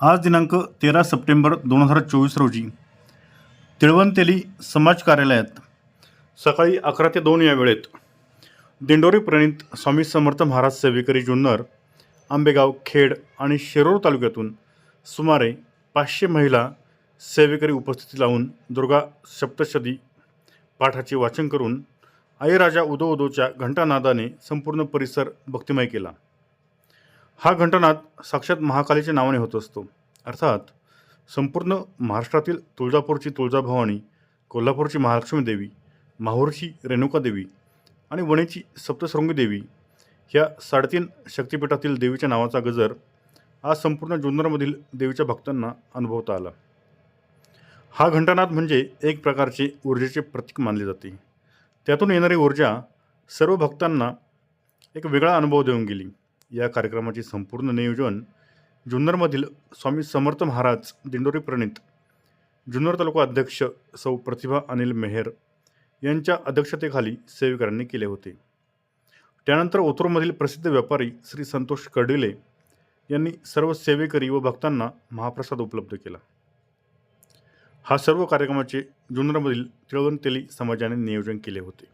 आज दिनांक तेरा सप्टेंबर दोन हजार चोवीस रोजी तिळवंतेली समाज कार्यालयात सकाळी अकरा ते दोन या वेळेत दिंडोरी प्रणित स्वामी समर्थ महाराज सेवेकरी जुन्नर आंबेगाव खेड आणि शिरोळ तालुक्यातून सुमारे पाचशे महिला सेवेकरी उपस्थिती लावून दुर्गा सप्तशती पाठाचे वाचन करून आई राजा उदो उदोच्या घंटानादाने संपूर्ण परिसर भक्तिमय केला. हा घंटानाद साक्षात महाकालीच्या नावाने होत असतो. अर्थात संपूर्ण महाराष्ट्रातील तुळजापूरची तुळजाभवानी कोल्हापूरची महालक्ष्मी देवी माहूरची रेणुका देवी आणि वणीची सप्तशृंगी देवी ह्या साडेतीन शक्तिपीठातील देवीच्या नावाचा गजर आज संपूर्ण जुन्नरमधील देवीच्या भक्तांना अनुभवता आला. हा घंटानाद म्हणजे एक प्रकारचे ऊर्जेचे प्रतीक मानले जाते. त्यातून येणारी ऊर्जा सर्व भक्तांना एक वेगळा अनुभव देऊन गेली. या कार्यक्रमाचे संपूर्ण नियोजन जुन्नरमधील स्वामी समर्थ महाराज दिंडोरी प्रणित जुन्नर तालुका अध्यक्ष सौ प्रतिभा अनिल मेहेर यांच्या अध्यक्षतेखाली सेविकांनी केले होते. त्यानंतर ओतूरमधील प्रसिद्ध व्यापारी श्री संतोष कर्डिले यांनी सर्व सेवेकरी व भक्तांना महाप्रसाद उपलब्ध केला. हा सर्व कार्यक्रमाचे जुन्नरमधील तिळवंतेली समाजाने नियोजन केले होते.